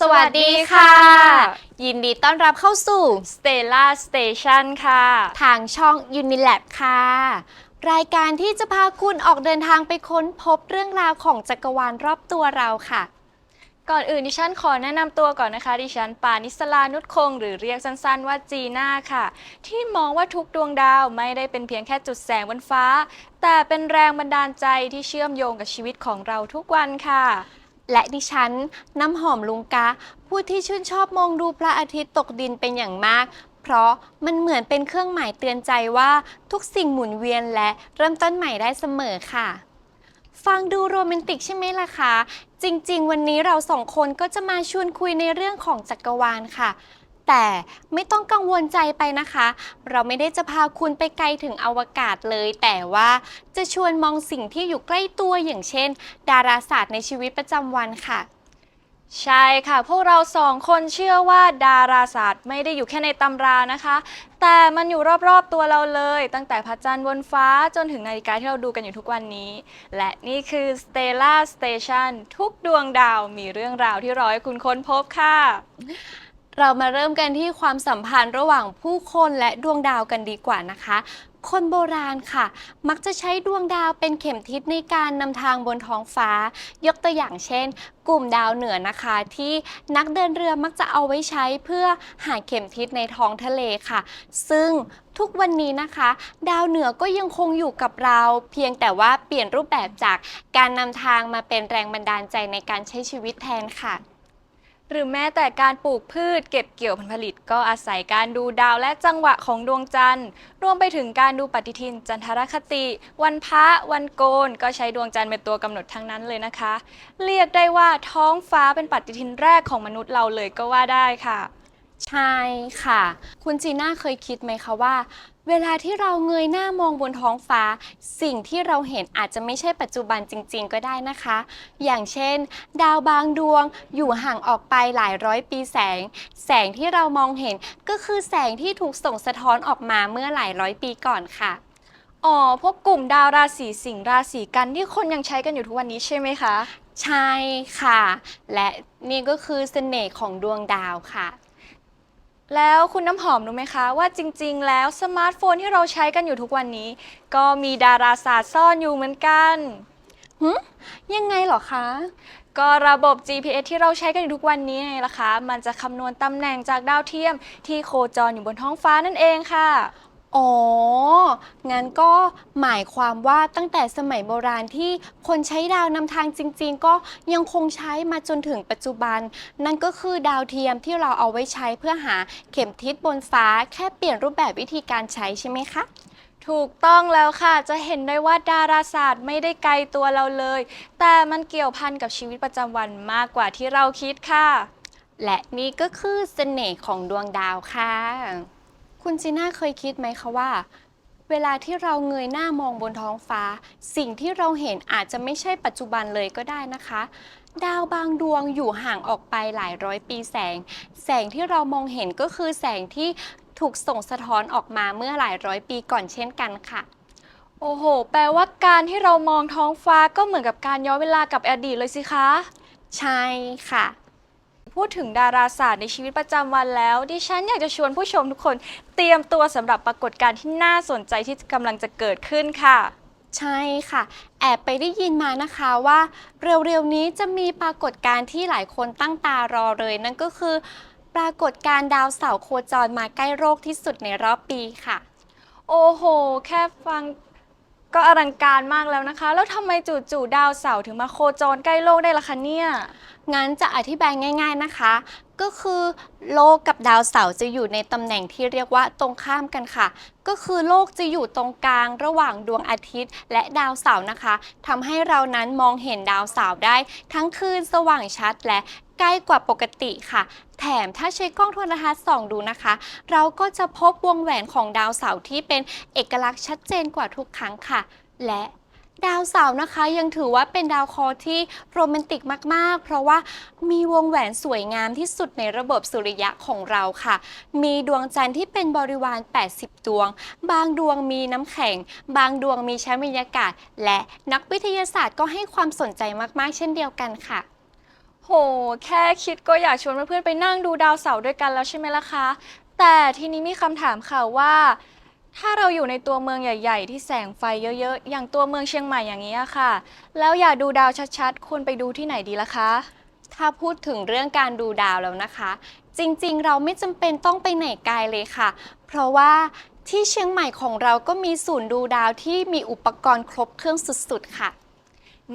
สวัสดีค่ะ ยินดีต้อนรับเข้าสู่ Stella Station ค่ะ ทางช่อง Unilab ค่ะ รายการที่จะพาคุณออกเดินทางไปค้นพบเรื่องราวของจักรวาลรอบตัวเราค่ะ ก่อนอื่นดิฉันขอแนะนำตัวก่อนนะคะ ดิฉันปานิสลานุชคง หรือเรียกสั้นๆว่าจีน่าค่ะ ที่มองว่าทุกดวงดาวไม่ได้เป็นเพียงแค่จุดแสงบนฟ้า แต่เป็นแรงบันดาลใจที่เชื่อมโยงกับชีวิตของเราทุกวันค่ะ และดิฉันน้ำหอมลุงกะผู้ที่ชื่นชอบมองดูพระอาทิตย์ตกดินเป็นอย่างมาก เพราะมันเหมือนเป็นเครื่องหมายเตือนใจว่าทุกสิ่งหมุนเวียนและเริ่มต้นใหม่ได้เสมอค่ะ ฟังดูโรแมนติกใช่ไหมล่ะคะ จริงๆ วันนี้เราสองคนก็จะมาชวนคุยในเรื่องของจักรวาลค่ะ แต่ไม่ต้องกังวลใจไปนะคะ เราไม่ได้จะพาคุณไปไกลถึงอวกาศเลย แต่ว่าจะชวนมองสิ่งที่อยู่ใกล้ตัวอย่างเช่น ดาราศาสตร์ในชีวิตประจำวันค่ะ ใช่ค่ะ พวกเราสองคนเชื่อว่าดาราศาสตร์ไม่ได้อยู่แค่ในตำรานะคะ แต่มันอยู่รอบๆตัวเราเลย ตั้งแต่พระจันทร์บนฟ้าจนถึงนาฬิกาที่เราดูกันอยู่ทุกวันนี้ และนี่คือ Stella Station ทุกดวงดาวมีเรื่องราวที่รอให้คุณค้นพบค่ะ เรามาเริ่มกันที่ความสัมพันธ์ระหว่างผู้คนและดวงดาวกันดีกว่านะคะ คนโบราณค่ะ มักจะใช้ดวงดาวเป็นเข็มทิศในการนำทางบนท้องฟ้า ยกตัวอย่างเช่น กลุ่มดาวเหนือนะคะ ที่นักเดินเรือมักจะเอาไว้ใช้เพื่อหาเข็มทิศในท้องทะเลค่ะ ซึ่งทุกวันนี้นะคะ ดาวเหนือก็ยังคงอยู่กับเรา เพียงแต่ว่าเปลี่ยนรูปแบบจากการนำทางมาเป็นแรงบันดาลใจในการใช้ชีวิตแทนค่ะ หรือแม้แต่การปลูกพืชเก็บเกี่ยวผลผลิต ก็อาศัยการดูดาวและจังหวะของดวงจันทร์ รวมไปถึงการดูปฏิทินจันทรคติ วันพระวันโกน ก็ใช้ดวงจันทร์เป็นตัวกำหนดทั้งนั้นเลยนะคะ เรียกได้ว่าท้องฟ้าเป็นปฏิทินแรกของมนุษย์เราเลยก็ว่าได้ค่ะ ใช่ค่ะ คุณจีน่าเคยคิดไหมคะว่า เวลาที่เราเงยหน้ามองบนท้องฟ้า สิ่งที่เราเห็นอาจจะไม่ใช่ปัจจุบันจริง ๆ ก็ได้นะคะ อย่างเช่น ดาวบางดวงอยู่ห่างออกไปหลายร้อยปีแสง แสงที่เรามองเห็นก็คือแสงที่ถูกส่งสะท้อนออกมาเมื่อหลายร้อยปีก่อนค่ะ อ๋อ พวกกลุ่มดาวราศีสิงห์ราศีกันที่คนยังใช้กันอยู่ทุกวันนี้ใช่ไหมคะ ใช่ค่ะ และนี่ก็คือเสน่ห์ของดวงดาวค่ะ แล้วคุณน้ำหอมรู้ไหมคะ ว่าจริงๆ แล้วสมาร์ทโฟนที่เราใช้กันอยู่ทุกวันนี้ ก็มีดาราศาสตร์ซ่อนอยู่เหมือนกันยังไงเหรอคะ ก็ระบบ GPS ที่เราใช้กันอยู่ทุกวันนี้ไงล่ะคะ มันจะคำนวณตำแหน่งจากดาวเทียมที่โคจรอยู่บนท้องฟ้านั่นเองค่ะ อ๋อ งั้นก็หมายความว่าตั้งแต่สมัยโบราณที่คนใช้ดาวนำทางจริง ๆ ก็ยังคงใช้มาจนถึงปัจจุบัน นั่นก็คือดาวเทียมที่เราเอาไว้ใช้เพื่อหาเข็มทิศบนฟ้าแค่เปลี่ยนรูปแบบวิธีการใช้ใช่ไหมคะ ถูกต้องแล้วค่ะ จะเห็นได้ว่าดาราศาสตร์ไม่ได้ไกลตัวเราเลย แต่มันเกี่ยวพันกับชีวิตประจำวันมากกว่าที่เราคิดค่ะ และนี่ก็คือเสน่ห์ของดวงดาวค่ะ คุณจีน่าเคยคิดไหมคะว่า เวลาที่เราเงยหน้ามองบนท้องฟ้า สิ่งที่เราเห็นอาจจะไม่ใช่ปัจจุบันเลยก็ได้นะคะ ดาวบางดวงอยู่ห่างออกไปหลายร้อยปีแสง แสงที่เรามองเห็นก็คือแสงที่ถูกส่งสะท้อนออกมาเมื่อหลายร้อยปีก่อนเช่นกันค่ะ โอ้โห แปลว่าการที่เรามองท้องฟ้าก็เหมือนกับการย้อนเวลากับอดีตเลยสิคะ ใช่ค่ะ พูดถึงดาราศาสตร์ในชีวิตประจำวันแล้ว ดิฉันอยากจะชวนผู้ชมทุกคนเตรียมตัวสำหรับปรากฏการณ์ที่น่าสนใจที่กำลังจะเกิดขึ้นค่ะ ใช่ค่ะ แอบไปได้ยินมานะคะว่า เร็วๆนี้จะมีปรากฏการณ์ที่หลายคนตั้งตารอเลย นั่นก็คือ ปรากฏการณ์ดาวเสาร์โคจรมาใกล้โลกที่สุดในรอบปีค่ะ โอ้โห แค่ฟัง ก็อลังการมากแล้วนะคะ แล้วทำไมจู่ๆดาวเสาร์ถึงมาโคจรใกล้โลกได้ล่ะคะเนี่ย งั้นจะอธิบายง่าย ๆนะคะ ก็คือโลกกับดาวเสาร์จะอยู่ในตำแหน่งที่เรียกว่าตรงข้ามกันค่ะ ก็คือโลกจะอยู่ตรงกลางระหว่างดวงอาทิตย์ และดาวเสาร์นะคะทำให้เรานั้นมองเห็นดาวเสาร์ได้ ทั้งคืนสว่างชัดและ กล้กว่าปกติค่ะ แถมถ้าใช้กล้องโทรทัศน์ส่องดูนะคะ เราก็จะพบวงแหวนของดาวเสาร์ที่เป็นเอกลักษณ์ชัดเจนกว่าทุกครั้งค่ะ และดาวเสาร์นะคะยังถือว่าเป็นดาวเคราะห์ที่โรแมนติกมาก ๆ เพราะว่ามีวงแหวนสวยงามที่สุดในระบบสุริยะของเราค่ะ มีดวงจันทร์ที่เป็นบริวาร 80 ดวง บางดวงมีน้ำแข็ง บางดวงมีชั้นบรรยากาศ และนักวิทยาศาสตร์ก็ให้ความสนใจมาก ๆ เช่นเดียวกันค่ะ โหโห แค่คิดก็อยากชวนเพื่อนๆไปนั่งดูดาวเสาร์ด้วยกันแล้วใช่ไหมล่ะคะ แต่ทีนี้มีคำถามค่ะว่า ถ้าเราอยู่ในตัวเมืองใหญ่ ๆ ที่แสงไฟเยอะๆ อย่างตัวเมืองเชียงใหม่อย่างนี้ค่ะ แล้วอยากดูดาวชัดๆ ควรไปดูที่ไหนดีล่ะคะ ถ้าพูดถึงเรื่องการดูดาวแล้วนะคะ จริงๆ เราไม่จำเป็นต้องไปไหนไกลเลยค่ะ เพราะว่าที่เชียงใหม่ของเราก็มีศูนย์ดูดาวที่มีอุปกรณ์ครบเครื่องสุดๆ ค่ะ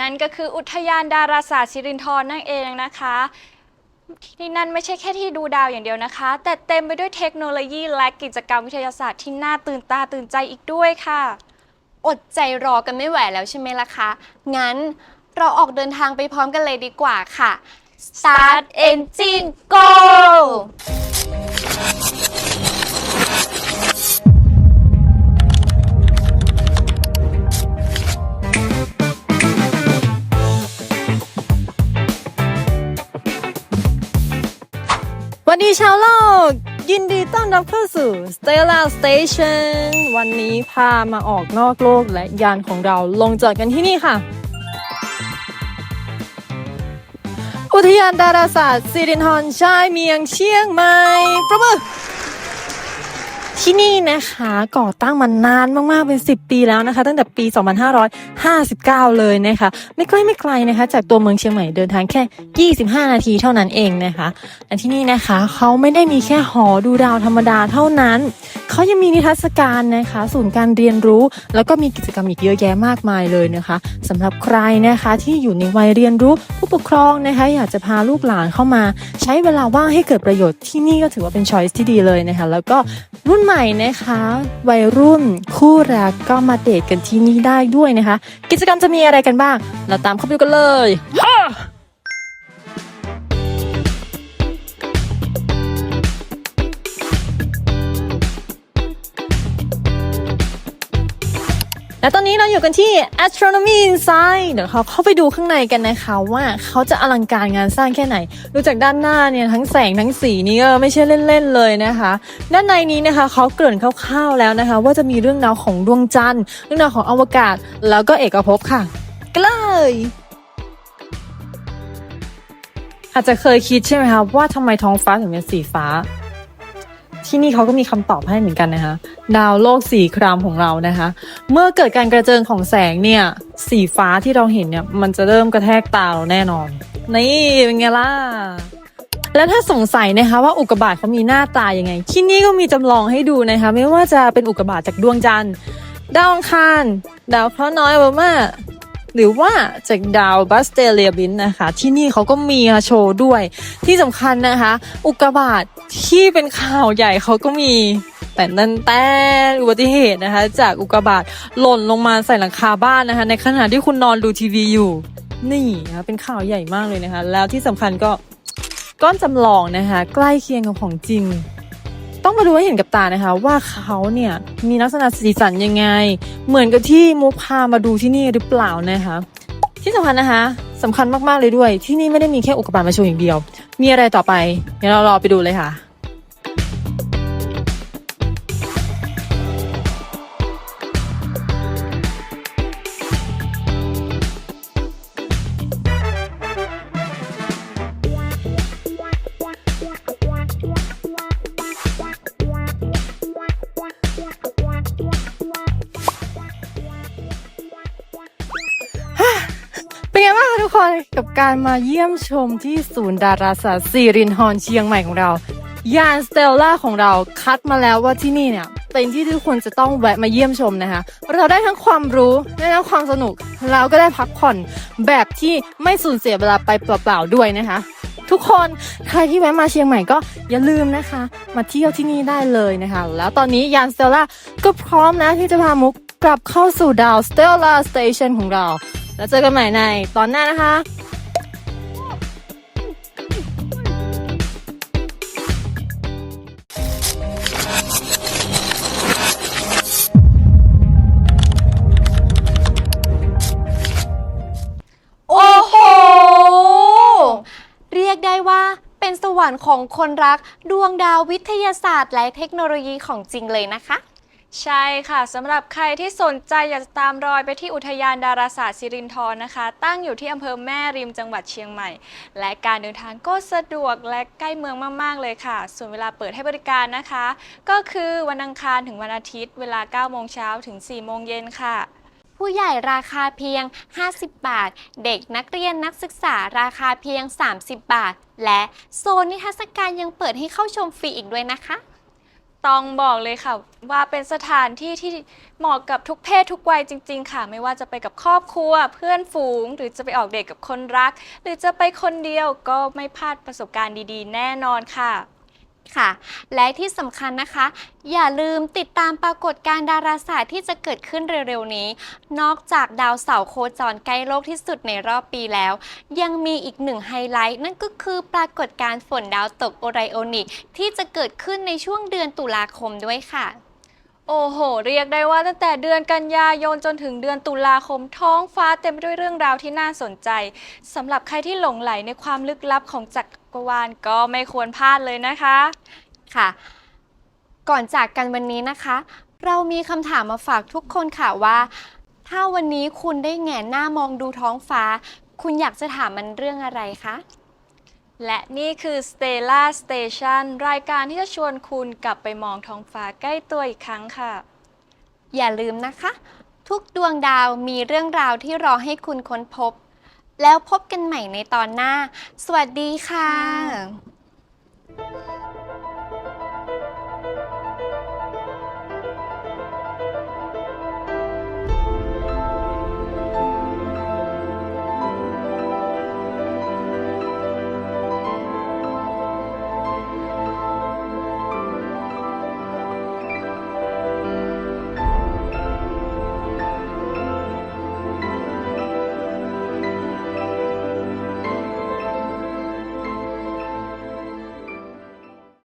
นั่นก็คืออุทยานดาราศาสตร์สิรินธรนั่นเองนะคะที่นั่นไม่ใช่แค่ที่ดูดาวอย่างเดียวนะคะ แต่เต็มไปด้วยเทคโนโลยีและกิจกรรมวิทยาศาสตร์ที่น่าตื่นตาตื่นใจอีกด้วยค่ะ อดใจรอกันไม่ไหวแล้วใช่ไหมล่ะคะ งั้นเราออกเดินทางไปพร้อมกันเลยดีกว่าค่ะ Start Engine Go วัสดีชาวโลก ยินดีต้อนรับเข้าสู่ Stella Station วันนี้พามาออกนอกโลกและยานของเราลงจอดกันที่นี่ค่ะ อุทยานดาราศาสตร์สิรินทรชายเมียงเชียงใหม่ประมือ ที่นี่นะคะก่อตั้งมานานมากๆเป็น 10 ปีแล้วนะคะ ตั้งแต่ปี 2559 เลยนะคะ ไม่ใกล้ไม่ไกลนะคะ จากตัวเมืองเชียงใหม่เดินทางแค่ 25 นาทีเท่านั้นเองนะคะและที่นี่นะคะเขาไม่ได้มีแค่หอดูดาวธรรมดาเท่านั้นเขายังมีนิทรรศการนะคะ ศูนย์การเรียนรู้ แล้วก็มีกิจกรรมอีกเยอะแยะมากมายเลยนะคะสำหรับใครนะคะที่อยู่ในวัยเรียนรู้ผู้ปกครองนะคะ อยากจะพาลูกหลานเข้ามา ใช้เวลาว่างให้เกิดประโยชน์ที่นี่ก็ถือว่าเป็นช้อยส์ที่ดีเลยนะคะ แล้วก็รุ่นใหม่นะคะ วัยรุ่นคู่รักก็มาเดทกันที่นี่ได้ด้วยนะคะ กิจกรรมจะมีอะไรกันบ้าง เราตามเข้าไปดูกันเลย และตอนนี้เราอยู่กันที่ Astronomy Inside เดี๋ยวเขาเข้าไปดูข้างในกันนะคะว่าเขาจะอลังการงานสร้างแค่ไหน ดูจากด้านหน้าเนี่ยทั้งแสงทั้งสีนี่ก็ไม่ใช่เล่นๆเลยนะคะ ด้านในนี้นะคะเขาเกริ่นคร่าวๆแล้วนะคะ ว่าจะมีเรื่องราวของดวงจันทร์ เรื่องราวของอวกาศ แล้วก็เอกภพค่ะกันเลยอาจจะเคยคิดใช่ไหมคะว่าทำไมท้องฟ้าถึงเป็นสีฟ้า ที่นี่เขาก็มีคำตอบให้เหมือนกันนะคะ ดาวโลกสีครามของเรานะคะ เมื่อเกิดการกระเจิงของแสงเนี่ย สีฟ้าที่เราเห็นเนี่ยมันจะเริ่มกระแทกตาเราแน่นอน นี่เป็นไงล่ะแล้วถ้าสงสัยนะคะว่าอุกกาบาตเขามีหน้าตายังไง ที่นี่ก็มีจำลองให้ดูนะคะ ไม่ว่าจะเป็นอุกกาบาตจากดวงจันทร์ดาวอังคาร ดาวเคราะห์น้อยบามา หรือว่าจากดาวบัสเตเลียบินนะคะ ที่นี่เขาก็มีโชว์ด้วย ที่สำคัญนะคะ อุกกาบาตที่เป็นข่าวใหญ่เขาก็มีแต่นั่นแต่อุบัติเหตุนะคะ จากอุกกาบาตหล่นลงมาใส่หลังคาบ้านนะคะ ในขณะที่คุณนอนดูทีวีอยู่ นี่นะคะเป็นข่าวใหญ่มากเลยนะคะ แล้วที่สำคัญก็ก้อนจำลองนะคะ ใกล้เคียงกับของจริง ต้องมาดูให้เห็นกับตานะคะ ว่าเขาเนี่ยมีลักษณะสีสันยังไง เหมือนกับที่มุกพามาดูที่นี่หรือเปล่านะคะที่สำคัญนะคะสำคัญมากๆเลยด้วย ที่นี่ไม่ได้มีแค่อุกกาบาตมาโชว์อย่างเดียว มีอะไรต่อไปเดี๋ยวเรารอไปดูเลยค่ะ ไงบ้างคะทุกคนกับการมาเยี่ยมชมที่ศูนย์ดาราศาสตร์สิรินธรเชียงใหม่ของเรา ยานสเตลล่าของเราคัดมาแล้วว่าที่นี่เนี่ย เป็นที่ที่ทุกคนจะต้องแวะมาเยี่ยมชมนะคะ เราได้ทั้งความรู้ได้ทั้งความสนุกแล้วก็ได้พักผ่อนแบบที่ไม่สูญเสียเวลาไปเปล่าๆด้วยนะคะ ทุกคนใครที่แวะมาเชียงใหม่ก็อย่าลืมนะคะ มาเที่ยวที่นี่ได้เลยนะคะ แล้วตอนนี้ยานสเตลล่าก็พร้อมนะที่จะพามุกกลับเข้าสู่ดาวสเตลล่าสเตชันของเรา แล้วเจอกันใหม่ในตอนหน้านะคะโอ้โห เรียกได้ว่าเป็นสวรรค์ของคนรักดวงดาววิทยาศาสตร์และเทคโนโลยีของจริงเลยนะคะ ใช่ค่ะสำหรับใครที่สนใจอยากจะตามรอยไปที่อุทยานดาราศาสตร์สิรินธรนะคะ ตั้งอยู่ที่อำเภอแม่ริมจังหวัดเชียงใหม่ และการเดินทางก็สะดวกและใกล้เมืองมาก ๆ เลยค่ะ ส่วนเวลาเปิดให้บริการนะคะ ก็คือวันอังคารถึงวันอาทิตย์ เวลา 9 โมงเช้าถึง 4 โมงเย็นค่ะ ผู้ใหญ่ราคาเพียง 50 บาท เด็กนักเรียนนักศึกษาราคาเพียง 30 บาท และโซนนิทรรศการยังเปิดให้เข้าชมฟรีอีกด้วยนะคะ ต้องบอกเลยค่ะ ว่าเป็นสถานที่ที่เหมาะกับทุกเพศทุกวัยจริง ๆ ค่ะ ไม่ว่าจะไปกับครอบครัว เพื่อนฝูง หรือจะไปออกเดทกับคนรัก หรือจะไปคนเดียวก็ไม่พลาดประสบการณ์ดีๆ แน่นอนค่ะ ค่ะ และที่สำคัญนะคะ อย่าลืมติดตามปรากฏการณ์ดาราศาสตร์ที่จะเกิดขึ้นเร็วๆนี้ นอกจากดาวเสาร์โคจรใกล้โลกที่สุดในรอบปีแล้ว ยังมีอีกหนึ่งไฮไลท์ นั่นก็คือปรากฏการณ์ฝนดาวตกโอไรโอนิกที่จะเกิดขึ้นในช่วงเดือนตุลาคมด้วยค่ะ โอ้โห เรียกได้ว่าตั้งแต่เดือนกันยายนจนถึงเดือนตุลาคมท้องฟ้าเต็มไปด้วยเรื่องราวที่น่าสนใจสำหรับใครที่หลงไหลในความลึกลับของจักรวาลก็ไม่ควรพลาดเลยนะคะค่ะ ก่อนจากกันวันนี้นะคะ เรามีคำถามมาฝากทุกคนค่ะว่า ถ้าวันนี้คุณได้แหงนหน้ามองดูท้องฟ้า คุณอยากจะถามมันเรื่องอะไรคะ และนี่คือ Stella Station รายการที่จะชวนคุณกลับไปมองท้องฟ้าใกล้ตัวอีกครั้งค่ะ อย่าลืมนะคะ ทุกดวงดาวมีเรื่องราวที่รอให้คุณค้นพบ แล้วพบกันใหม่ในตอนหน้า สวัสดีค่ะ